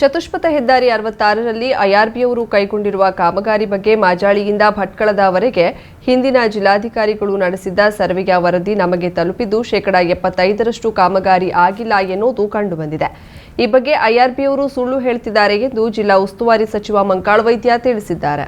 ಚತುಷ್ಪಥ ಹೆದ್ದಾರಿ ಅರವತ್ತಾರರಲ್ಲಿ ಐಆರ್ಬಿಯವರು ಕೈಗೊಂಡಿರುವ ಕಾಮಗಾರಿ ಬಗ್ಗೆ ಮಾಜಾಳಿಯಿಂದ ಭಟ್ಕಳದವರೆಗೆ ಹಿಂದಿನ ಜಿಲ್ಲಾಧಿಕಾರಿಗಳು ನಡೆಸಿದ್ದ ಸರ್ವೆಯ ವರದಿ ನಮಗೆ ತಲುಪಿದ್ದು ಶೇಕಡಾ ಎಪ್ಪತ್ತೈದರಷ್ಟು ಕಾಮಗಾರಿ ಆಗಿಲ್ಲ ಎನ್ನುವುದು ಕಂಡುಬಂದಿದೆ. ಈ ಬಗ್ಗೆ ಐಆರ್ಬಿಯವರು ಸುಳ್ಳು ಹೇಳ್ತಿದ್ದಾರೆ ಎಂದು ಜಿಲ್ಲಾ ಉಸ್ತುವಾರಿ ಸಚಿವ ಮಂಕಾಳ ವೈದ್ಯ ತಿಳಿಸಿದ್ದಾರೆ.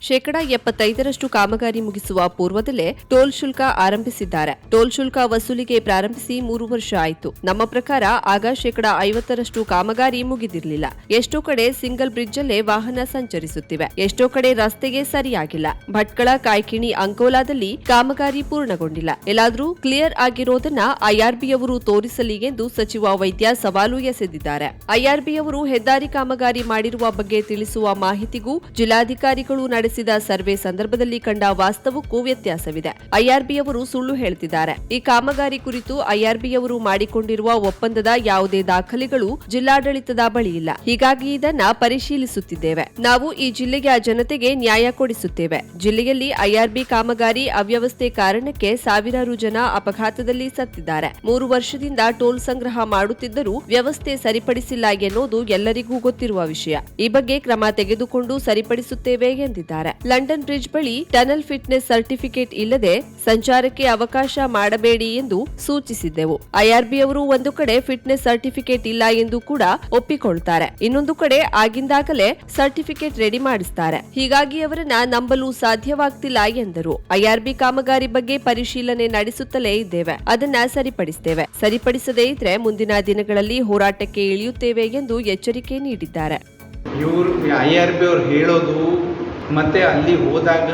ಶೇಕಡಾ ಎಪ್ಪತ್ತೈದರಷ್ಟು ಕಾಮಗಾರಿ ಮುಗಿಸುವ ಪೂರ್ವದಲ್ಲೇ ಟೋಲ್ ಶುಲ್ಕ ಆರಂಭಿಸಿದ್ದಾರೆ. ಟೋಲ್ ಶುಲ್ಕ ವಸೂಲಿಗೆ ಪ್ರಾರಂಭಿಸಿ ಮೂರು ವರ್ಷ ಆಯಿತು. ನಮ್ಮ ಪ್ರಕಾರ ಆಗ ಶೇಕಡಾ ಐವತ್ತರಷ್ಟು ಕಾಮಗಾರಿ ಮುಗಿದಿರಲಿಲ್ಲ. ಎಷ್ಟೋ ಕಡೆ ಸಿಂಗಲ್ ಬ್ರಿಡ್ಜ್ ಅಲ್ಲೇ ವಾಹನ ಸಂಚರಿಸುತ್ತಿವೆ. ಎಷ್ಟೋ ಕಡೆ ರಸ್ತೆಗೆ ಸರಿಯಾಗಿಲ್ಲ. ಭಟ್ಕಳ, ಕಾಯ್ಕಿಣಿ, ಅಂಕೋಲಾದಲ್ಲಿ ಕಾಮಗಾರಿ ಪೂರ್ಣಗೊಂಡಿಲ್ಲ. ಎಲ್ಲಾದರೂ ಕ್ಲಿಯರ್ ಆಗಿರೋದನ್ನ ಐಆರ್ಬಿಯವರು ತೋರಿಸಲಿ ಎಂದು ಸಚಿವ ವೈದ್ಯ ಸವಾಲು ಎಸೆದಿದ್ದಾರೆ. ಐಆರ್ಬಿಯವರು ಹೆದ್ದಾರಿ ಕಾಮಗಾರಿ ಮಾಡಿರುವ ಬಗ್ಗೆ ತಿಳಿಸುವ ಮಾಹಿತಿಗೂ ಜಿಲ್ಲಾಧಿಕಾರಿಗಳು ನಡೆಸಿದ ಸರ್ವೆ ಸಂದರ್ಭದಲ್ಲಿ ಕಂಡ ವಾಸ್ತವಕ್ಕೂ ವ್ಯತ್ಯಾಸವಿದೆ. ಐಆರ್ಬಿಯವರು ಸುಳ್ಳು ಹೇಳ್ತಿದ್ದಾರೆ. ಈ ಕಾಮಗಾರಿ ಕುರಿತು ಐಆರ್ಬಿಯವರು ಮಾಡಿಕೊಂಡಿರುವ ಒಪ್ಪಂದದ ಯಾವುದೇ ದಾಖಲೆಗಳು ಜಿಲ್ಲಾಡಳಿತದ ಬಳಿ ಇಲ್ಲ. ಹೀಗಾಗಿ ಇದನ್ನ ಪರಿಶೀಲಿಸುತ್ತಿದ್ದೇವೆ. ನಾವು ಈ ಜಿಲ್ಲೆಯ ಜನತೆಗೆ ನ್ಯಾಯ ಕೊಡಿಸುತ್ತೇವೆ. ಜಿಲ್ಲೆಯಲ್ಲಿ ಐಆರ್ಬಿ ಕಾಮಗಾರಿ ಅವ್ಯವಸ್ಥೆ ಕಾರಣಕ್ಕೆ ಸಾವಿರಾರು ಜನ ಅಪಘಾತದಲ್ಲಿ ಸತ್ತಿದ್ದಾರೆ. ಮೂರು ವರ್ಷದಿಂದ ಟೋಲ್ ಸಂಗ್ರಹ ಮಾಡುತ್ತಿದ್ದರೂ ವ್ಯವಸ್ಥೆ ಸರಿಪಡಿಸಿಲ್ಲ ಎನ್ನುವುದು ಎಲ್ಲರಿಗೂ ಗೊತ್ತಿರುವ ವಿಷಯ. ಈ ಬಗ್ಗೆ ಕ್ರಮ ತೆಗೆದುಕೊಂಡು ಸರಿಪಡಿಸುತ್ತೇವೆ ಎಂದಿದ್ದಾರೆ. ಲಂಡನ್ ಬ್ರಿಡ್ಜ್ ಬಳಿ ಟನಲ್ ಫಿಟ್ನೆಸ್ ಸರ್ಟಿಫಿಕೇಟ್ ಇಲ್ಲದೆ ಸಂಚಾರಕ್ಕೆ ಅವಕಾಶ ಮಾಡಬೇಡಿ ಎಂದು ಸೂಚಿಸಿದ್ದೆವು. ಐಆರ್ಬಿ ಅವರು ಒಂದು ಕಡೆ ಫಿಟ್ನೆಸ್ ಸರ್ಟಿಫಿಕೇಟ್ ಇಲ್ಲ ಎಂದು ಕೂಡ ಒಪ್ಪಿಕೊಳ್ತಾರೆ. ಇನ್ನೊಂದು ಕಡೆ ಆಗಿಂದಾಗಲೇ ಸರ್ಟಿಫಿಕೇಟ್ ರೆಡಿ ಮಾಡಿಸ್ತಾರೆ. ಹೀಗಾಗಿ ಅವರನ್ನ ನಂಬಲು ಸಾಧ್ಯವಾಗ್ತಿಲ್ಲ ಎಂದರು. ಐಆರ್ಬಿ ಕಾಮಗಾರಿ ಬಗ್ಗೆ ಪರಿಶೀಲನೆ ನಡೆಸುತ್ತಲೇ ಇದ್ದೇವೆ. ಅದನ್ನ ಸರಿಪಡಿಸುತ್ತೇವೆ ಸರಿಪಡಿಸದೇ ಇದ್ರೆ ಮುಂದಿನ ದಿನಗಳಲ್ಲಿ ಹೋರಾಟಕ್ಕೆ ಇಳಿಯುತ್ತೇವೆ ಎಂದು ಎಚ್ಚರಿಕೆ ನೀಡಿದ್ದಾರೆ. ಇವರು ಐ ಆರ್ ಬಿ ಅವ್ರು ಹೇಳೋದು ಮತ್ತು ಅಲ್ಲಿ ಹೋದಾಗ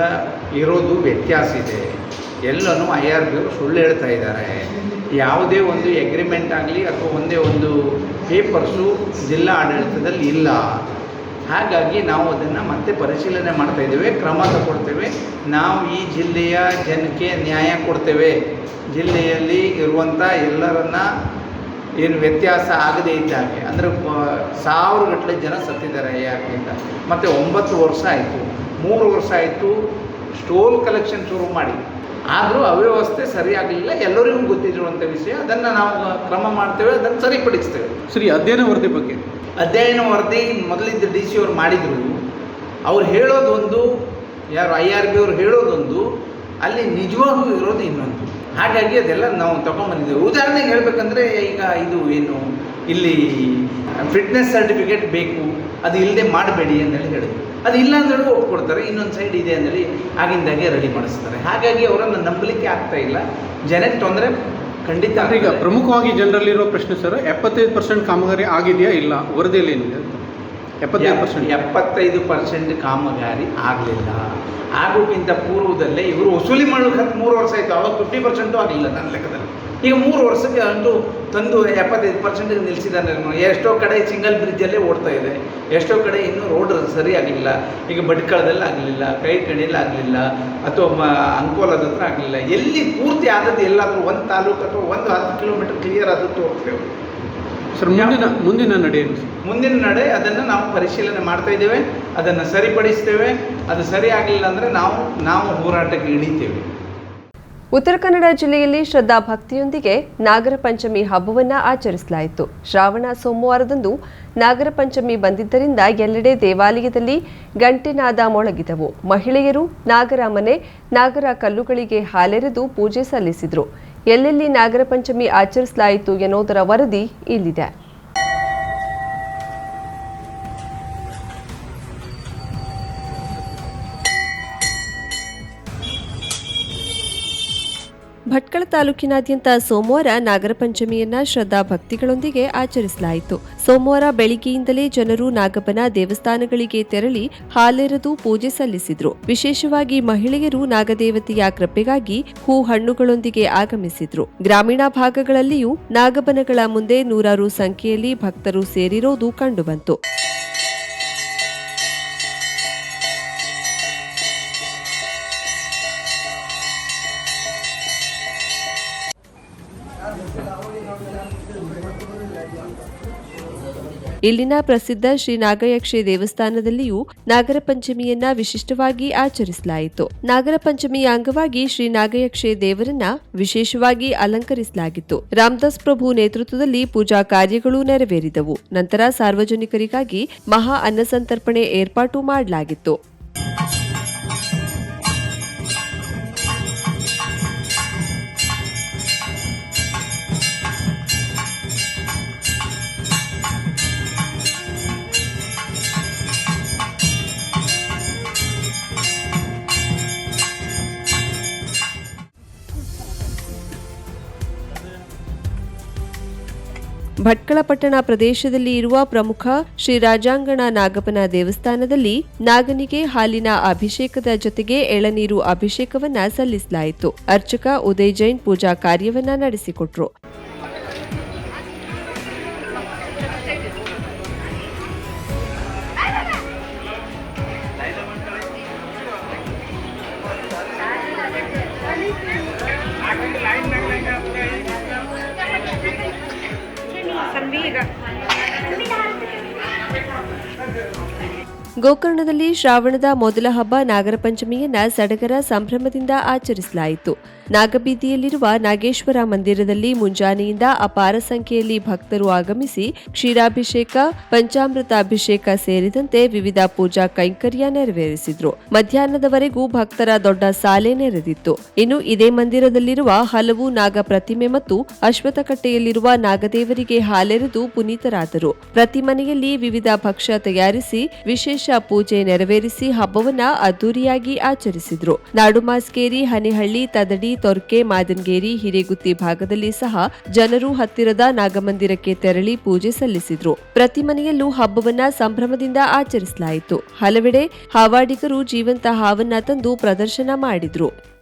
ಇರೋದು ವ್ಯತ್ಯಾಸ ಇದೆ. ಎಲ್ಲನೂ ಐ ಆರ್ ಬಿ ಸುಳ್ಳು ಹೇಳ್ತಾ ಇದ್ದಾರೆ. ಯಾವುದೇ ಒಂದು ಎಗ್ರಿಮೆಂಟ್ ಆಗಲಿ ಅಥವಾ ಒಂದೇ ಒಂದು ಪೇಪರ್ಸು ಜಿಲ್ಲಾ ಆಡಳಿತದಲ್ಲಿ ಇಲ್ಲ. ಹಾಗಾಗಿ ನಾವು ಅದನ್ನು ಮತ್ತೆ ಪರಿಶೀಲನೆ ಮಾಡ್ತಾ ಇದ್ದೇವೆ, ಕ್ರಮ ತಗೊಳ್ತೇವೆ. ನಾವು ಈ ಜಿಲ್ಲೆಯ ಜನಕ್ಕೆ ನ್ಯಾಯ ಕೊಡ್ತೇವೆ. ಜಿಲ್ಲೆಯಲ್ಲಿ ಇರುವಂಥ ಎಲ್ಲರನ್ನ ಏನು ವ್ಯತ್ಯಾಸ ಆಗದೇ ಇದ್ದಾಗೆ ಅಂದರೆ ಸಾವಿರಗಟ್ಟಲೆ ಜನ ಸತ್ತಿದ್ದಾರೆ ಯಾಕೆಂತ ಮತ್ತು ಒಂಬತ್ತು ವರ್ಷ ಆಯಿತು. ಮೂರು ವರ್ಷ ಆಯಿತು ಸ್ಟೋಲ್ ಕಲೆಕ್ಷನ್ ಶುರು ಮಾಡಿ. ಆದರೂ ಅವ್ಯವಸ್ಥೆ ಸರಿಯಾಗಲಿಲ್ಲ ಎಲ್ಲರಿಗೂ ಗೊತ್ತಿರುವಂಥ ವಿಷಯ. ಅದನ್ನು ನಾವು ಕ್ರಮ ಮಾಡ್ತೇವೆ ಅದನ್ನು ಸರಿಪಡಿಸ್ತೇವೆ. ಸರಿ ಅಧ್ಯಯನ ವರದಿ ಬಗ್ಗೆ. ಅಧ್ಯಯನ ವರದಿ ಮೊದಲಿದ್ದ ಡಿ ಸಿ ಅವ್ರು ಮಾಡಿದರು. ಅವ್ರು ಹೇಳೋದೊಂದು ಯಾರು ಐ ಆರ್ ಬಿ ಅವ್ರು ಹೇಳೋದೊಂದು ಅಲ್ಲಿ ನಿಜವಾಗೂ ಇರೋದು ಇನ್ನೊಂದು. ಹಾಗಾಗಿ ಅದೆಲ್ಲ ನಾವು ತಗೊಂಡ್ಬಂದಿದ್ದೇವೆ ಉದಾಹರಣೆಗೆ ಹೇಳಬೇಕಂದ್ರೆ ಈಗ ಇದು ಏನು ಇಲ್ಲಿ ಫಿಟ್ನೆಸ್ ಸರ್ಟಿಫಿಕೇಟ್ ಬೇಕು ಅದು ಇಲ್ಲದೆ ಮಾಡಬೇಡಿ ಅಂತೇಳಿ ಹೇಳಿದ್ರು. ಅದು ಇಲ್ಲ ಅಂದೇಳಿ ಒಪ್ಕೊಡ್ತಾರೆ ಇನ್ನೊಂದು ಸೈಡ್ ಇದೆ ಅಂದೇಳಿ ಆಗಿಂದಾಗೆ ರೆಡಿ ಮಾಡಿಸ್ತಾರೆ. ಹಾಗಾಗಿ ಅವರನ್ನು ನಂಬಲಿಕ್ಕೆ ಆಗ್ತಾ ಇಲ್ಲ. ಜನಕ್ಕೆ ತೊಂದರೆ ಖಂಡಿತ ಈಗ ಪ್ರಮುಖವಾಗಿ ಜನರಲ್ಲಿರೋ ಪ್ರಶ್ನೆ ಸರ್ ಎಪ್ಪತ್ತೈದು ಪರ್ಸೆಂಟ್ ಕಾಮಗಾರಿ ಆಗಿದೆಯಾ ಇಲ್ಲ? ವರದಿಯಲ್ಲಿ ಏನಿದೆ ಅಂತ. ಎಪ್ಪತ್ತೈದು ಪರ್ಸೆಂಟ್ ಎಪ್ಪತ್ತೈದು ಪರ್ಸೆಂಟ್ ಕಾಮಗಾರಿ ಆಗಲಿಲ್ಲ. ಆಗೋಕ್ಕಿಂತ ಪೂರ್ವದಲ್ಲೇ ಇವರು ವಸೂಲಿ ಮಾಡೋಕ್ಕೆ ಹತ್ತು ಮೂರು ವರ್ಷ ಆಯಿತು. ಅವಾಗ ಫಿಫ್ಟಿ ಪರ್ಸೆಂಟು ಆಗಲಿಲ್ಲ ನನ್ನ ಲೆಕ್ಕದಲ್ಲಿ. ಈಗ ಮೂರು ವರ್ಷಕ್ಕೆ ಅಂತೂ ತಂದು ಎಪ್ಪತ್ತೈದು ಪರ್ಸೆಂಟಿಗೆ ನಿಲ್ಲಿಸಿದ್ದಾನೆ ಎಷ್ಟೋ ಕಡೆ ಸಿಂಗಲ್ ಬ್ರಿಡ್ಜಲ್ಲೇ ಓಡ್ತಾ ಇದೆ. ಎಷ್ಟೋ ಕಡೆ ಇನ್ನೂ ರೋಡ್ ಸರಿ ಆಗಲಿಲ್ಲ ಈಗ ಬಡ್ಕಳದಲ್ಲಿ ಆಗಲಿಲ್ಲ ಕೈ ಕಣಿಯಲ್ಲಿ ಆಗಲಿಲ್ಲ ಅಥವಾ ಮ ಅಂಕೋಲದ ಹತ್ರ ಆಗಲಿಲ್ಲ. ಎಲ್ಲಿ ಪೂರ್ತಿ ಆದದ್ದು ಎಲ್ಲಾದರೂ ಒಂದು ತಾಲೂಕು ಅಥವಾ ಒಂದು ಹತ್ತು ಕಿಲೋಮೀಟರ್ ಕ್ಲಿಯರ್ ಆದದ್ದು ತೋರಿಸ್ತೇವೆ ಸರ್ ಮುಂದಿನ ಮುಂದಿನ ನಡೆ ಏನು ಸರ್? ಮುಂದಿನ ನಡೆ ಅದನ್ನು ನಾವು ಪರಿಶೀಲನೆ ಮಾಡ್ತಾ ಇದ್ದೇವೆ ಅದನ್ನು ಸರಿಪಡಿಸ್ತೇವೆ ಅದು ಸರಿ ಆಗಲಿಲ್ಲ ಅಂದರೆ ನಾವು ನಾವು ಹೋರಾಟಕ್ಕೆ ಇಳಿತೇವೆ. ಉತ್ತರ ಕನ್ನಡ ಜಿಲ್ಲೆಯಲ್ಲಿ ಶ್ರದ್ಧಾ ಭಕ್ತಿಯೊಂದಿಗೆ ನಾಗರ ಪಂಚಮಿ ಹಬ್ಬವನ್ನ ಆಚರಿಸಲಾಯಿತು. ಶ್ರಾವಣ ಸೋಮವಾರದಂದು ನಾಗರ ಪಂಚಮಿ ಬಂದಿದ್ದರಿಂದ ಎಲ್ಲೆಡೆ ದೇವಾಲಯದಲ್ಲಿ ಗಂಟೆನಾದ ಮೊಳಗಿದವು. ಮಹಿಳೆಯರು ನಾಗರ ಮನೆ ನಾಗರ ಕಲ್ಲುಗಳಿಗೆ ಹಾಲೆರೆದು ಪೂಜೆ ಸಲ್ಲಿಸಿದ್ರು. ಎಲ್ಲೆಲ್ಲಿ ನಾಗರ ಪಂಚಮಿ ಆಚರಿಸಲಾಯಿತು ಎನ್ನುವುದರ ವರದಿ ಇಲ್ಲಿದೆ. ಭಟ್ಕಳ ತಾಲೂಕಿನಾದ್ಯಂತ ಸೋಮವಾರ ನಾಗರ ಪಂಚಮಿಯನ್ನ ಶ್ರದ್ಧಾ ಭಕ್ತಿಗಳೊಂದಿಗೆ ಆಚರಿಸಲಾಯಿತು. ಸೋಮವಾರ ಬೆಳಿಗ್ಗೆಯಿಂದಲೇ ಜನರು ನಾಗಪ್ಪನ ದೇವಸ್ಥಾನಗಳಿಗೆ ತೆರಳಿ ಹಾಲೆರೆದು ಪೂಜೆ ಸಲ್ಲಿಸಿದ್ರು. ವಿಶೇಷವಾಗಿ ಮಹಿಳೆಯರು ನಾಗದೇವತೆಯ ಕೃಪೆಗಾಗಿ ಹೂ ಹಣ್ಣುಗಳೊಂದಿಗೆ ಆಗಮಿಸಿದ್ರು. ಗ್ರಾಮೀಣ ಭಾಗಗಳಲ್ಲಿಯೂ ನಾಗಬನಗಳ ಮುಂದೆ ನೂರಾರು ಸಂಖ್ಯೆಯಲ್ಲಿ ಭಕ್ತರು ಸೇರಿರೋದು ಕಂಡುಬಂತು. ಇಲ್ಲಿನ ಪ್ರಸಿದ್ಧ ಶ್ರೀ ನಾಗಯಕ್ಷಿ ದೇವಸ್ಥಾನದಲ್ಲಿಯೂ ನಾಗರ ಪಂಚಮಿಯನ್ನ ವಿಶಿಷ್ಟವಾಗಿ ಆಚರಿಸಲಾಯಿತು. ನಾಗರ ಪಂಚಮಿಯ ಅಂಗವಾಗಿ ಶ್ರೀ ನಾಗಯಕ್ಷಿ ದೇವರನ್ನ ವಿಶೇಷವಾಗಿ ಅಲಂಕರಿಸಲಾಗಿತ್ತು. ರಾಮದಾಸ್ ಪ್ರಭು ನೇತೃತ್ವದಲ್ಲಿ ಪೂಜಾ ಕಾರ್ಯಗಳು ನೆರವೇರಿದವು. ನಂತರ ಸಾರ್ವಜನಿಕರಿಗಾಗಿ ಮಹಾ ಅನ್ನಸಂತರ್ಪಣೆ ಏರ್ಪಾಟು ಮಾಡಲಾಗಿತ್ತು. ಭಟ್ಕಳ ಪಟ್ಟಣ ಪ್ರದೇಶದಲ್ಲಿ ಇರುವ ಪ್ರಮುಖ ಶ್ರೀ ರಾಜಾಂಗಣ ನಾಗಪ್ಪನ ದೇವಸ್ಥಾನದಲ್ಲಿ ನಾಗನಿಗೆ ಹಾಲಿನ ಅಭಿಷೇಕದ ಜೊತೆಗೆ ಎಳನೀರು ಅಭಿಷೇಕವನ್ನ ಸಲ್ಲಿಸಲಾಯಿತು. ಅರ್ಚಕ ಉದಯ್ ಜೈನ್ ಪೂಜಾ ಕಾರ್ಯವನ್ನ ನಡೆಸಿಕೊಟ್ರು. ಗೋಕರ್ಣದಲ್ಲಿ ಶ್ರಾವಣದ ಮೊದಲ ಹಬ್ಬ ನಾಗರ ಪಂಚಮಿಯನ್ನ ಸಡಗರ ಸಂಭ್ರಮದಿಂದ ಆಚರಿಸಲಾಯಿತು. ನಾಗಬೀದಿಯಲ್ಲಿರುವ ನಾಗೇಶ್ವರ ಮಂದಿರದಲ್ಲಿ ಮುಂಜಾನೆಯಿಂದ ಅಪಾರ ಸಂಖ್ಯೆಯಲ್ಲಿ ಭಕ್ತರು ಆಗಮಿಸಿ ಕ್ಷೀರಾಭಿಷೇಕ ಪಂಚಾಮೃತ ಅಭಿಷೇಕ ಸೇರಿದಂತೆ ವಿವಿಧ ಪೂಜಾ ಕೈಂಕರ್ಯ ನೆರವೇರಿಸಿದ್ರು. ಮಧ್ಯಾಹ್ನದವರೆಗೂ ಭಕ್ತರ ದೊಡ್ಡ ಸಾಲೆ ನೆರೆದಿತ್ತು. ಇನ್ನು ಇದೇ ಮಂದಿರದಲ್ಲಿರುವ ಹಲವು ನಾಗ ಪ್ರತಿಮೆ ಮತ್ತು ಅಶ್ವಥಕಟ್ಟೆಯಲ್ಲಿರುವ ನಾಗದೇವರಿಗೆ ಹಾಲೆರೆದು ಪುನೀತರಾದರು. ಪ್ರತಿ ಮನೆಯಲ್ಲಿ ವಿವಿಧ ಭಕ್ಷ್ಯ ತಯಾರಿಸಿ ವಿಶೇಷ ಪೂಜೆ ನೆರವೇರಿಸಿ ಹಬ್ಬವನ್ನ ಅದ್ದೂರಿಯಾಗಿ ಆಚರಿಸಿದ್ರು. ನಾಡುಮಾಸ್ಕೇರಿ ಹನಿಹಳ್ಳಿ, ತದಡಿ ತೊರ್ಕೆ, ಮಾದನ್ಗೇರಿ, ಹಿರೇಗುತ್ತಿ ಭಾಗದಲ್ಲಿ ಸಹ ಜನರು ಹತ್ತಿರದ ನಾಗಮಂದಿರಕ್ಕೆ ತೆರಳಿ ಪೂಜೆ ಸಲ್ಲಿಸಿದ್ರು. ಪ್ರತಿ ಮನೆಯಲ್ಲೂ ಹಬ್ಬವನ್ನ ಸಂಭ್ರಮದಿಂದ ಆಚರಿಸಲಾಯಿತು. ಹಲವೆಡೆ ಹಾವಾಡಿಗರು ಜೀವಂತ ಹಾವನ್ನ ತಂದು ಪ್ರದರ್ಶನ ಮಾಡಿದ್ರು.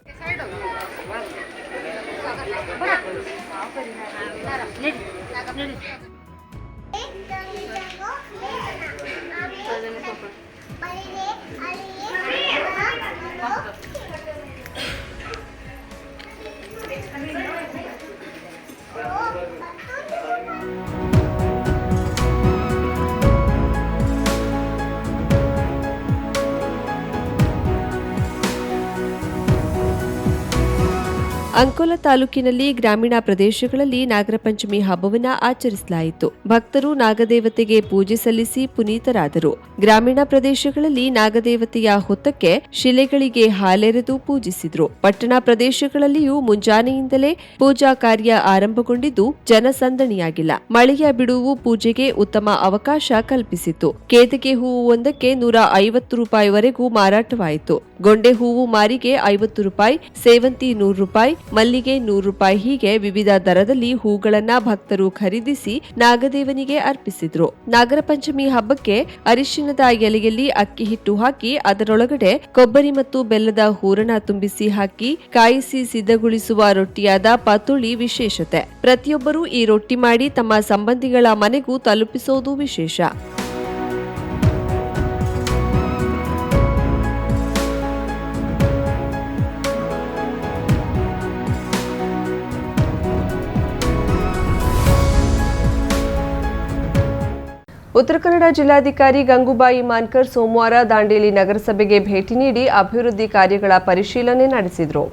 ಅಂಕೋಲ ತಾಲೂಕಿನಲ್ಲಿ ಗ್ರಾಮೀಣ ಪ್ರದೇಶಗಳಲ್ಲಿ ನಾಗರ ಪಂಚಮಿ ಹಬ್ಬವನ್ನ ಆಚರಿಸಲಾಯಿತು. ಭಕ್ತರು ನಾಗದೇವತೆಗೆ ಪೂಜೆ ಸಲ್ಲಿಸಿ ಪುನೀತರಾದರು. ಗ್ರಾಮೀಣ ಪ್ರದೇಶಗಳಲ್ಲಿ ನಾಗದೇವತೆಯ ಹೊತ್ತಕ್ಕೆ ಶಿಲೆಗಳಿಗೆ ಹಾಲೆರೆದು ಪೂಜಿಸಿದರು. ಪಟ್ಟಣ ಪ್ರದೇಶಗಳಲ್ಲಿಯೂ ಮುಂಜಾನೆಯಿಂದಲೇ ಪೂಜಾ ಕಾರ್ಯ ಆರಂಭಗೊಂಡಿದ್ದು ಜನಸಂದಣಿಯಾಗಿಲ್ಲ. ಮಳೆಯ ಬಿಡುವು ಪೂಜೆಗೆ ಉತ್ತಮ ಅವಕಾಶ ಕಲ್ಪಿಸಿತು ಕೇತಕೆ ಹೂವು ಒಂದಕ್ಕೆ ನೂರ ಐವತ್ತು ರೂಪಾಯಿವರೆಗೂ ಮಾರಾಟವಾಯಿತು. ಗೊಂಡೆ ಹೂವು ಮಾರಿಗೆ ಐವತ್ತು ರೂಪಾಯಿ, ಸೇವಂತಿ ನೂರು ರೂಪಾಯಿ, ಮಲ್ಲಿಗೆ ನೂರು ರೂಪಾಯಿ ಹೀಗೆ ವಿವಿಧ ದರದಲ್ಲಿ ಹೂಗಳನ್ನ ಭಕ್ತರು ಖರೀದಿಸಿ ನಾಗದೇವನಿಗೆ ಅರ್ಪಿಸಿದ್ರು. ನಾಗರ ಪಂಚಮಿ ಹಬ್ಬಕ್ಕೆ ಅರಿಶಿಣದ ಎಲೆಯಲ್ಲಿ ಅಕ್ಕಿ ಹಿಟ್ಟು ಹಾಕಿ ಅದರೊಳಗಡೆ ಕೊಬ್ಬರಿ ಮತ್ತು ಬೆಲ್ಲದ ಹೂರಣ ತುಂಬಿಸಿ ಹಾಕಿ ಕಾಯಿಸಿ ಸಿದ್ಧಗೊಳಿಸುವ ರೊಟ್ಟಿಯಾದ ಪತುಳಿ ವಿಶೇಷತೆ. ಪ್ರತಿಯೊಬ್ಬರೂ ಈ ರೊಟ್ಟಿ ಮಾಡಿ ತಮ್ಮ ಸಂಬಂಧಿಗಳ ಮನೆಗೂ ತಲುಪಿಸೋದು ವಿಶೇಷ. ಉತ್ತರ ಕನ್ನಡ ಜಿಲ್ಲಾಧಿಕಾರಿ ಗಂಗೂಬಾಯಿ ಮಾನ್ಕರ್ ಸೋಮವಾರ ದಾಂಡೇಲಿ ನಗರಸಭೆಗೆ ಭೇಟಿ ನೀಡಿ ಅಭಿವೃದ್ಧಿ ಕಾರ್ಯಗಳ ಪರಿಶೀಲನೆ ನಡೆಸಿದರು.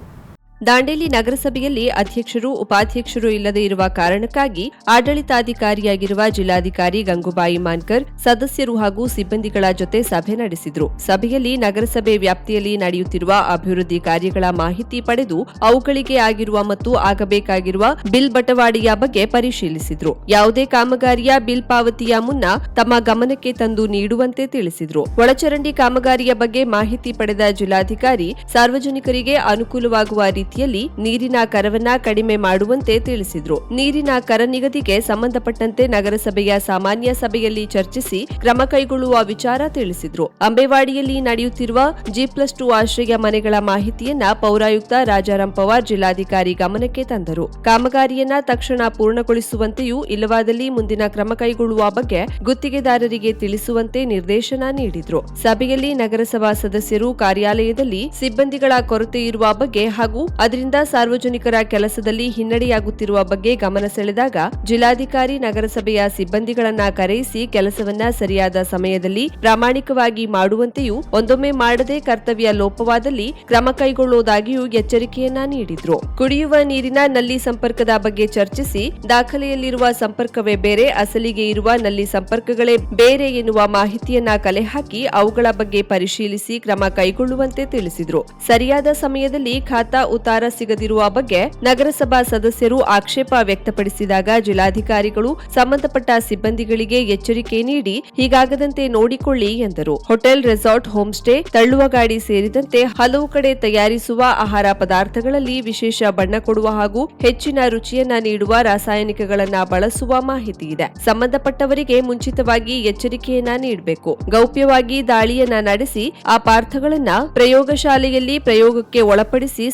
ದಾಂಡೇಲಿ ನಗರಸಭೆಯಲ್ಲಿ ಅಧ್ಯಕ್ಷರು, ಉಪಾಧ್ಯಕ್ಷರು ಇಲ್ಲದೆ ಇರುವ ಕಾರಣಕ್ಕಾಗಿ ಆಡಳಿತಾಧಿಕಾರಿಯಾಗಿರುವ ಜಿಲ್ಲಾಧಿಕಾರಿ ಗಂಗೂಬಾಯಿ ಮಾನ್ಕರ್ ಸದಸ್ಯರು ಹಾಗೂ ಸಿಬ್ಬಂದಿಗಳ ಜೊತೆ ಸಭೆ ನಡೆಸಿದರು. ಸಭೆಯಲ್ಲಿ ನಗರಸಭೆ ವ್ಯಾಪ್ತಿಯಲ್ಲಿ ನಡೆಯುತ್ತಿರುವ ಅಭಿವೃದ್ಧಿ ಕಾರ್ಯಗಳ ಮಾಹಿತಿ ಪಡೆದು ಅವುಗಳಿಗೆ ಆಗಿರುವ ಮತ್ತು ಆಗಬೇಕಾಗಿರುವ ಬಿಲ್ ಬಟವಾಡಿಯ ಬಗ್ಗೆ ಪರಿಶೀಲಿಸಿದ್ರು. ಯಾವುದೇ ಕಾಮಗಾರಿಯ ಬಿಲ್ ಪಾವತಿಯ ಮುನ್ನ ತಮ್ಮ ಗಮನಕ್ಕೆ ತಂದು ನೀಡುವಂತೆ ತಿಳಿಸಿದ್ರು. ಒಳಚರಂಡಿ ಕಾಮಗಾರಿಯ ಬಗ್ಗೆ ಮಾಹಿತಿ ಪಡೆದ ಜಿಲ್ಲಾಧಿಕಾರಿ, ಸಾರ್ವಜನಿಕರಿಗೆ ಅನುಕೂಲವಾಗುವ ರೀತಿಯಲ್ಲಿ ನೀರಿನ ಕರವನ್ನ ಕಡಿಮೆ ಮಾಡುವಂತೆ ತಿಳಿಸಿದ್ರು. ನೀರಿನ ಕರ ನಿಗದಿಗೆ ಸಂಬಂಧಪಟ್ಟಂತೆ ನಗರಸಭೆಯ ಸಾಮಾನ್ಯ ಸಭೆಯಲ್ಲಿ ಚರ್ಚಿಸಿ ಕ್ರಮ ಕೈಗೊಳ್ಳುವ ವಿಚಾರ ತಿಳಿಸಿದ್ರು. ಅಂಬೇವಾಡಿಯಲ್ಲಿ ನಡೆಯುತ್ತಿರುವ ಜಿ ಪ್ಲಸ್ ಟು ಆಶ್ರಯ ಮನೆಗಳ ಮಾಹಿತಿಯನ್ನ ಪೌರಾಯುಕ್ತ ರಾಜಾರಾಮ್ ಪವಾರ್ ಜಿಲ್ಲಾಧಿಕಾರಿ ಗಮನಕ್ಕೆ ತಂದರು. ಕಾಮಗಾರಿಯನ್ನ ತಕ್ಷಣ ಪೂರ್ಣಗೊಳಿಸುವಂತೆಯೂ ಇಲ್ಲವಾದಲ್ಲಿ ಮುಂದಿನ ಕ್ರಮ ಕೈಗೊಳ್ಳುವ ಬಗ್ಗೆ ಗುತ್ತಿಗೆದಾರರಿಗೆ ತಿಳಿಸುವಂತೆ ನಿರ್ದೇಶನ ನೀಡಿದ್ರು. ಸಭೆಯಲ್ಲಿ ನಗರಸಭಾ ಸದಸ್ಯರು ಕಾರ್ಯಾಲಯದಲ್ಲಿ ಸಿಬ್ಬಂದಿಗಳ ಕೊರತೆ ಇರುವ ಬಗ್ಗೆ ಹಾಗೂ ಅದರಿಂದ ಸಾರ್ವಜನಿಕರ ಕೆಲಸದಲ್ಲಿ ಹಿನ್ನಡೆಯಾಗುತ್ತಿರುವ ಬಗ್ಗೆ ಗಮನ ಸೆಳೆದಾಗ ಜಿಲ್ಲಾಧಿಕಾರಿ ನಗರಸಭೆಯ ಸಿಬ್ಬಂದಿಗಳನ್ನ ಕರೆಯಿಸಿ ಕೆಲಸವನ್ನ ಸರಿಯಾದ ಸಮಯದಲ್ಲಿ ಪ್ರಾಮಾಣಿಕವಾಗಿ ಮಾಡುವಂತೆಯೂ ಒಂದೊಮ್ಮೆ ಮಾಡದೆ ಕರ್ತವ್ಯ ಲೋಪವಾದಲ್ಲಿ ಕ್ರಮ ಕೈಗೊಳ್ಳುವುದಾಗಿಯೂ ಎಚ್ಚರಿಕೆಯನ್ನ ನೀಡಿದ್ರು. ಕುಡಿಯುವ ನೀರಿನ ನಲ್ಲಿ ಸಂಪರ್ಕದ ಬಗ್ಗೆ ಚರ್ಚಿಸಿ ದಾಖಲೆಯಲ್ಲಿರುವ ಸಂಪರ್ಕವೇ ಬೇರೆ, ಅಸಲಿಗೆ ಇರುವ ನಲ್ಲಿ ಸಂಪರ್ಕಗಳೇ ಬೇರೆ ಎನ್ನುವ ಮಾಹಿತಿಯನ್ನ ಕಲೆ ಹಾಕಿ ಅವುಗಳ ಬಗ್ಗೆ ಪರಿಶೀಲಿಸಿ ಕ್ರಮ ಕೈಗೊಳ್ಳುವಂತೆ ತಿಳಿಸಿದ್ರು. ಸರಿಯಾದ ಸಮಯದಲ್ಲಿ ಖಾತಾ ಉತ್ತಾರ ಸಿಗದಿರುವ ಬಗ್ಗೆ ನಗರಸಭಾ ಸದಸ್ಯರು ಆಕ್ಷೇಪ ವ್ಯಕ್ತಪಡಿಸಿದಾಗ ಜಿಲ್ಲಾಧಿಕಾರಿಗಳು ಸಂಬಂಧಪಟ್ಟ ಸಿಬ್ಬಂದಿಗಳಿಗೆ ಎಚ್ಚರಿಕೆ ನೀಡಿ ಹೀಗಾಗದಂತೆ ನೋಡಿಕೊಳ್ಳಿ ಎಂದರು. ಹೋಟೆಲ್, ರೆಸಾರ್ಟ್ ಹೋಮ್ ಸ್ಟೇ ತಳ್ಳುವ ಗಾಡಿ ಸೇರಿದಂತೆ ಹಲವು ಕಡೆ ತಯಾರಿಸುವ ಆಹಾರ ಪದಾರ್ಥಗಳಲ್ಲಿ ವಿಶೇಷ ಬಣ್ಣ ಕೊಡುವ ಹಾಗೂ ಹೆಚ್ಚಿನ ರುಚಿಯನ್ನ ನೀಡುವ ರಾಸಾಯನಿಕಗಳನ್ನ ಬಳಸುವ ಮಾಹಿತಿ ಇದೆ. ಸಂಬಂಧಪಟ್ಟವರಿಗೆ ಮುಂಚಿತವಾಗಿ ಎಚ್ಚರಿಕೆಯನ್ನ ನೀಡಬೇಕು. ಗೌಪ್ಯವಾಗಿ ದಾಳಿಯನ್ನ ನಡೆಸಿ ಆ ಪಾರ್ಥಗಳನ್ನ ಪ್ರಯೋಗಶಾಲೆಯಲ್ಲಿ ಪ್ರಯೋಗಕ್ಕೆ ಒಳಪಡಿಸಿ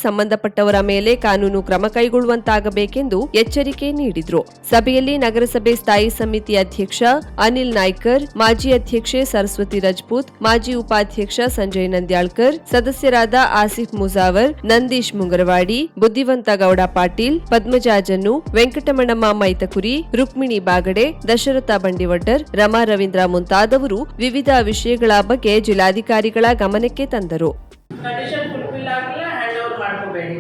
ಸಂಬಂಧಪಟ್ಟವರ ಮೇಲೆ ಕಾನೂನು ಕ್ರಮ ಕೈಗೊಳ್ಳುವಂತಾಗಬೇಕೆಂದು ಎಚ್ಚರಿಕೆ ನೀಡಿದರು. ಸಭೆಯಲ್ಲಿ ನಗರಸಭೆ ಸ್ಥಾಯಿ ಸಮಿತಿ ಅಧ್ಯಕ್ಷ ಅನಿಲ್ ನಾಯ್ಕರ್, ಮಾಜಿ ಅಧ್ಯಕ್ಷೆ ಸರಸ್ವತಿ ರಜಪೂತ್, ಮಾಜಿ ಉಪಾಧ್ಯಕ್ಷ ಸಂಜಯ್ ನಂದ್ಯಾಳ್ಕರ್, ಸದಸ್ಯರಾದ ಆಸಿಫ್ ಮುಜಾವರ್, ನಂದೀಶ್ ಮುಂಗರವಾಡಿ, ಬುದ್ಧಿವಂತ ಗೌಡ ಪಾಟೀಲ್, ಪದ್ಮಜಾಜನ್ನು, ವೆಂಕಟಮಣಮ್ಮ ಮೈತಕುರಿ, ರುಕ್ಮಿಣಿ ಬಾಗಡೆ, ದಶರಥ ಬಂಡಿವಡ್ಡರ್, ರಮಾ ರವೀಂದ್ರ ಮುಂತಾದವರು ವಿವಿಧ ವಿಷಯಗಳ ಬಗ್ಗೆ ಜಿಲ್ಲಾಧಿಕಾರಿಗಳ ಗಮನಕ್ಕೆ ತಂದರು ಕಂಡೀಷನ್ ಫುಲ್ಫಿಲ್ ಆಗಲಿಲ್ಲ ಹ್ಯಾಂಡ್ ಓವರ್ ಮಾಡ್ಕೋಬೇಡಿ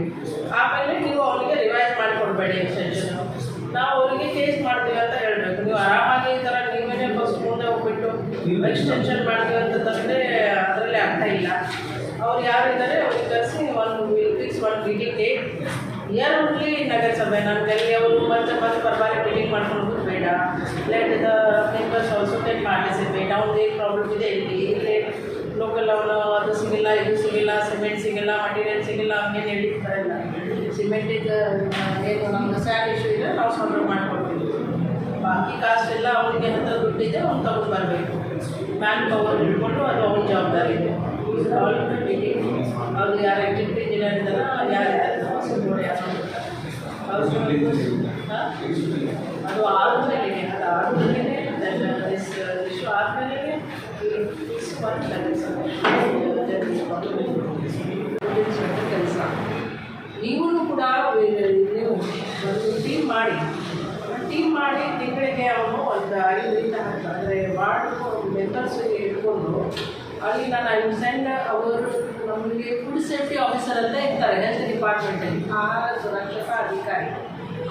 ಆಮೇಲೆ ನೀವು ಅವರಿಗೆ ರಿವೈಸ್ ಮಾಡಿಕೊಡ್ಬೇಡಿ ಎಕ್ಸ್ಟೆನ್ಷನ್ ನಾವು ಅವರಿಗೆ ಕೇಸ್ ಮಾಡ್ತೀವಿ ಅಂತ ಹೇಳಬೇಕು ನೀವು ಆರಾಮಾಗಿ ಈ ಥರ ನೀವೇನೇ ಬಸ್ ಮುಂದೆ ಹೋಗ್ಬಿಟ್ಟು ಎಕ್ಸ್ಟೆನ್ಷನ್ ಮಾಡ್ತೀವಿ ಅಂತ ತಂದರೆ ಅದರಲ್ಲಿ ಅರ್ಥ ಇಲ್ಲ. ಅವ್ರು ಯಾರಿದ್ದಾರೆ ಅವ್ರಿಗೆ ಕರೆಸಿ ಒಂದು ಫಿಕ್ಸ್ ಒಂದು ಮೀಟಿಂಗ್ ಡೇಟ್ ಇಯರ್ ಓನ್ಲಿ ನಗರಸಭೆ? ನಮ್ಮಲ್ಲಿ ಅವರು ಮತ್ತೆ ಮತ್ತೆ ಪರವಾಗಿ ಮೀಟಿಂಗ್ ಮಾಡ್ಕೊಂಡು ಬೇಡ. Let the members also ten participate ಅವ್ರದ್ದು ಏನು ಪ್ರಾಬ್ಲಮ್ ಇದೆ? ಇಲ್ಲಿ ಇಲ್ಲಿ ಲೋಕಲ್ ಅವನು ಅದು ಸಿಗಿಲ್ಲ, ಇದು ಸಿಗಿಲ್ಲ ಸಿಮೆಂಟ್ ಸಿಗಿಲ್ಲ ಮಟೀರಿಯಲ್ ಸಿಗಿಲ್ಲ, ಹಂಗೇನು ಹೇಳಿರ್ತಾರಲ್ಲ ಸಿಮೆಂಟಿಗೆ ಏನು ನಮ್ಗೆ ಸ್ಯಾಲ್ ಇಶ್ಯೂ ಇದೆ, ನಾವು ಸಾಲ್ವ್ ಮಾಡ್ಕೊಡ್ತೀವಿ ಬಾಕಿ ಕಾಸ್ಟ್ ಎಲ್ಲ ಅವ್ರಿಗೆ ಹತ್ರ ದುಡ್ಡಿದೆ, ಅವ್ನು ತಗೊಂಡು ಬರಬೇಕು. ಮ್ಯಾನ್ ಪವರ್ ಹಿಡ್ಕೊಂಡು ಅದು ಅವ್ರ ಜವಾಬ್ದಾರಿ ಇದೆ ಅವ್ರು ಯಾರು ಎಲೆಕ್ಟ್ರಿಕ್ ಇಂಜಿನಿಯರ್ ಇದ್ದಾರ ಯಾರಿದ್ದಾರೆ? ಅದು ಆದ್ಮೇಲೆ ಅದು ಆದ್ಮೇಲೆ ಇಶ್ಯೂ ಆದ್ಮೇಲೆ ಕೆಲಸ ನೀವು ಕೂಡ ನೀವು ಒಂದು ಟೀಮ್ ಮಾಡಿ ಟೀಮ್ ಮಾಡಿ ತಿಂಗಳಿಗೆ ಅವನು ಒಂದು ಐದರಿಂದ ಹತ್ತು ಅಂದರೆ ವಾರ್ಡ್ ಮೆಂಬರ್ಸ್ ಇಟ್ಕೊಂಡು ಅಲ್ಲಿ ನಾನು ಐ ಸೆಂಡ್ ಅವರು ನಮಗೆ ಫುಡ್ ಸೇಫ್ಟಿ ಆಫೀಸರ್ ಅಂತ ಇರ್ತಾರೆ ಹೆಲ್ತ್ ಡಿಪಾರ್ಟ್ಮೆಂಟಲ್ಲಿ ಆಹಾರ ಸುರಕ್ಷತಾ ಅಧಿಕಾರಿ.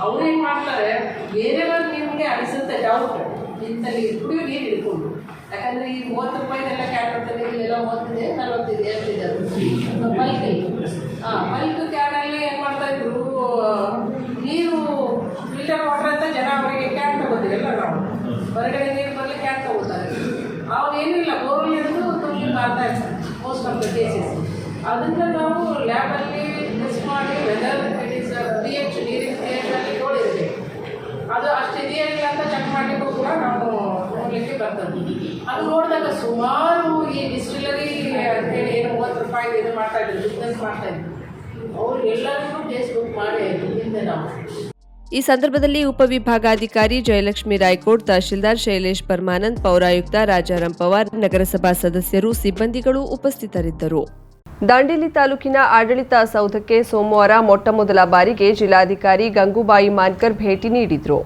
ಅವ್ರೇನು ಮಾಡ್ತಾರೆ ಬೇರೆಯವರು ನಿಮಗೆ ಅನಿಸುತ್ತೆ ಡೌಟ್ ನಿಂತಲ್ಲಿ ಕುಡಿಯೋ ನೀರು ಇಟ್ಕೊಂಡು. ಯಾಕಂದರೆ ಈ ಮೂವತ್ತು ರೂಪಾಯಿದೆಲ್ಲ ಕ್ಯಾನ್ ಬರ್ತದೆ ಇಲ್ಲೆಲ್ಲ ಮೂವತ್ತಿದೆ ನಲ್ವತ್ತಿದೆ ಅದು ಬಲ್ಕಲ್ಲಿ ಹಾಂ ಬಲ್ಕ್ ಏನು ಮಾಡ್ತಾ ಇದ್ರು ನೀರು ಫಿಲ್ಟರ್ ವಾಟರ್ ಅಂತ ಜನ ಅವರಿಗೆ ಕ್ಯಾನ್ ತಗೋತೀವಲ್ಲ ನಾವು ಹೊರಗಡೆ ನೀರು ಬರಲಿಕ್ಕೆ ಯಾಕೆ ತಗೊಳ್ತಾರೆ ಅವ್ರು ಏನಿಲ್ಲ ಬೋರ್ವೆಲ್ ಹಿಡಿದು ತುಂಬಿ ಬರ್ತಾ ಇರ್ತಾರೆ ಮೋಸ್ಟ್ ಆಫ್ ದ ಕೇಸಸ್ ಅದನ್ನು ನಾವು ಲ್ಯಾಬಲ್ಲಿ ಟೆಸ್ಟ್ ಮಾಡಿ ವೆದರ್ ಇಟ್ ಇಸ್ ಎಚ್ ನೀರಿನ ಪಿ ಎಚ್ ಅದು ಅಷ್ಟು ಇದೆಯಾ ಇಲ್ಲ ಅಂತ ಚೆಕ್ ಮಾಡಲಿಕ್ಕೂ ಕೂಡ ನಾವು ನೋಡಲಿಕ್ಕೆ ಬರ್ತದೆ. ಅದು ನೋಡಿದಾಗ ಸುಮಾರು ಈ ಡಿಸ್ಟಿಲರಿ ಅಂತೇಳಿ ಏನು ಮೂವತ್ತು ರೂಪಾಯಿ ಇದು ಮಾಡ್ತಾ ಇದ್ರು ಬಿಸ್ನೆಸ್ ಮಾಡ್ತಾ ಇದ್ರು. ಅವ್ರು ಟೇಸ್ಟ್ ಬುಕ್ ಮಾಡಿ ಹಿಂದೆ ನಾವು. ಈ ಸಂದರ್ಭದಲ್ಲಿ ಉಪವಿಭಾಗಾಧಿಕಾರಿ ಜಯಲಕ್ಷ್ಮಿ ರಾಯ್ಕೋಟ್, ತಹಶೀಲ್ದಾರ್ ಶೈಲೇಶ್ ಪರ್ಮಾನಂದ್, ಪೌರಾಯುಕ್ತ ರಾಜಾರಾಮ್ ಪವಾರ್, ನಗರಸಭಾ ಸದಸ್ಯರು, ಸಿಬ್ಬಂದಿಗಳು ಉಪಸ್ಥಿತರಿದ್ದರು. ದಾಂಡೇಲಿ ತಾಲೂಕಿನ ಆಡಳಿತ ಸೌಧಕ್ಕೆ ಸೋಮವಾರ ಮೊಟ್ಟಮೊದಲ ಬಾರಿಗೆ ಜಿಲ್ಲಾಧಿಕಾರಿ ಗಂಗೂಬಾಯಿ ಮಾನ್ಕರ್ ಭೇಟಿ ನೀಡಿದರು.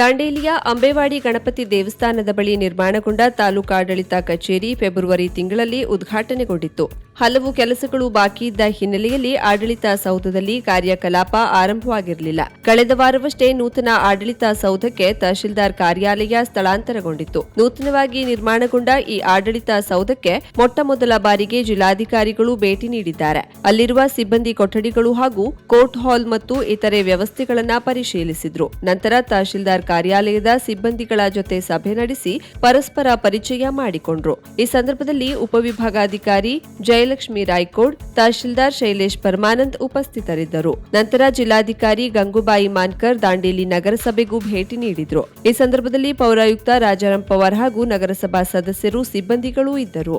ದಾಂಡೇಲಿಯ ಅಂಬೇವಾಡಿ ಗಣಪತಿ ದೇವಸ್ಥಾನದ ಬಳಿ ನಿರ್ಮಾಣಗೊಂಡ ತಾಲೂಕಾಡಳಿತ ಕಚೇರಿ ಫೆಬ್ರವರಿ ತಿಂಗಳಲ್ಲಿ ಉದ್ಘಾಟನೆಗೊಂಡಿತ್ತು. ಹಲವು ಕೆಲಸಗಳು ಬಾಕಿ ಇದ್ದ ಹಿನ್ನೆಲೆಯಲ್ಲಿ ಆಡಳಿತ ಸೌಧದಲ್ಲಿ ಕಾರ್ಯಕಲಾಪ ಆರಂಭವಾಗಿರಲಿಲ್ಲ. ಕಳೆದ ವಾರವಷ್ಟೇ ನೂತನ ಆಡಳಿತ ಸೌಧಕ್ಕೆ ತಹಶೀಲ್ದಾರ್ ಕಾರ್ಯಾಲಯ ಸ್ಥಳಾಂತರಗೊಂಡಿತ್ತು. ನೂತನವಾಗಿ ನಿರ್ಮಾಣಗೊಂಡ ಈ ಆಡಳಿತ ಸೌಧಕ್ಕೆ ಮೊಟ್ಟಮೊದಲ ಬಾರಿಗೆ ಜಿಲ್ಲಾಧಿಕಾರಿಗಳು ಭೇಟಿ ನೀಡಿದ್ದಾರೆ. ಅಲ್ಲಿರುವ ಸಿಬ್ಬಂದಿ ಕೊಠಡಿಗಳು ಹಾಗೂ ಕೋರ್ಟ್ ಹಾಲ್ ಮತ್ತು ಇತರೆ ವ್ಯವಸ್ಥೆಗಳನ್ನು ಪರಿಶೀಲಿಸಿದ್ರು. ನಂತರ ತಹಶೀಲ್ದಾರ್ ಕಾರ್ಯಾಲಯದ ಸಿಬ್ಬಂದಿಗಳ ಜೊತೆ ಸಭೆ ನಡೆಸಿ ಪರಸ್ಪರ ಪರಿಚಯ ಮಾಡಿಕೊಂಡ್ರು. ಈ ಸಂದರ್ಭದಲ್ಲಿ ಉಪವಿಭಾಗಾಧಿಕಾರಿ ಜಯಲಕ್ಷ್ಮಿ ರಾಯ್ಕೋಡ್, ತಹಶೀಲ್ದಾರ್ ಶೈಲೇಶ್ ಪರಮಾನಂದ್ ಉಪಸ್ಥಿತರಿದ್ದರು. ನಂತರ ಜಿಲ್ಲಾಧಿಕಾರಿ ಗಂಗೂಬಾಯಿ ಮಾನ್ಕರ್ ದಾಂಡೇಲಿ ನಗರಸಭೆಗೂ ಭೇಟಿ ನೀಡಿದರು. ಈ ಸಂದರ್ಭದಲ್ಲಿ ಪೌರಾಯುಕ್ತ ರಾಜಾರಾಮ್ ಪವಾರ್ ಹಾಗೂ ನಗರಸಭಾ ಸದಸ್ಯರು, ಸಿಬ್ಬಂದಿಗಳೂ ಇದ್ದರು.